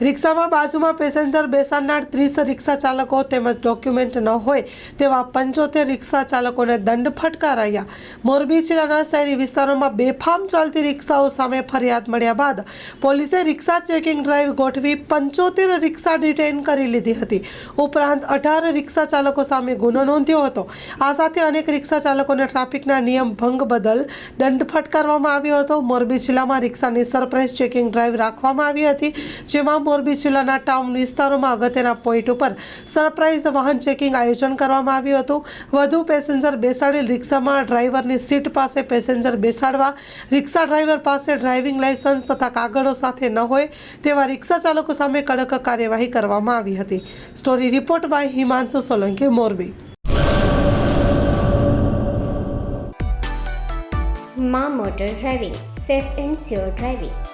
રિક્ષામાં બાજુમાં પેસેન્જર બેસાડનાર ત્રીસ રિક્ષા ચાલકો તેમજ ડોક્યુમેન્ટ ન હોય તેવા પંચોતેર રિક્ષા ચાલકોને દંડ ફટકારાયા. મોરબી જિલ્લાના શહેરી વિસ્તારોમાં બેફામ ચાલતી રિક્ષાઓ સામે ફરિયાદ મળ્યા બાદ પોલીસે રિક્ષા ચેકિંગ ડ્રાઈવ ગોઠવી પંચોતેર રિક્ષા ડિટેન કરી લીધી હતી. ઉપરાંત અઢાર રિક્ષા ચાલકો સામે ગુનો નોંધ્યો હતો. આ સાથે અનેક રિક્ષા ચાલકોને ટ્રાફિકના નિયમ ભંગ બદલ દંડ ફટકારવામાં આવ્યો હતો. મોરબી જિલ્લામાં રિક્ષાની સરપ્રાઇઝ ચેકિંગ ડ્રાઈવ રાખવામાં આવી હતી, જેમાં મોરબી જિલ્લાના ટાઉન વિસ્તારોમાં અગત્યના પોઈન્ટ ઉપર સરપ્રાઇઝ વાહન ચેકિંગ આયોજન કરવામાં આવ્યું હતું. વધુ પેસેન્જર બેસાડેલ રિક્ષામાં ડ્રાઈવરની સીટ પાસે પેસેન્જર બેસાડવા, રિક્ષા ડ્રાઈવર પાસે ડ્રાઇવિંગ લાયસન્સ તથા કાગળો સાથે ન હોય તેવા રિક્ષા ચાલકો સામે કડક કાર્યવાહી કરવામાં આવી હતી. Story report by Himanshu Solanki, Morbi. મા motor driving, safe and sure driving.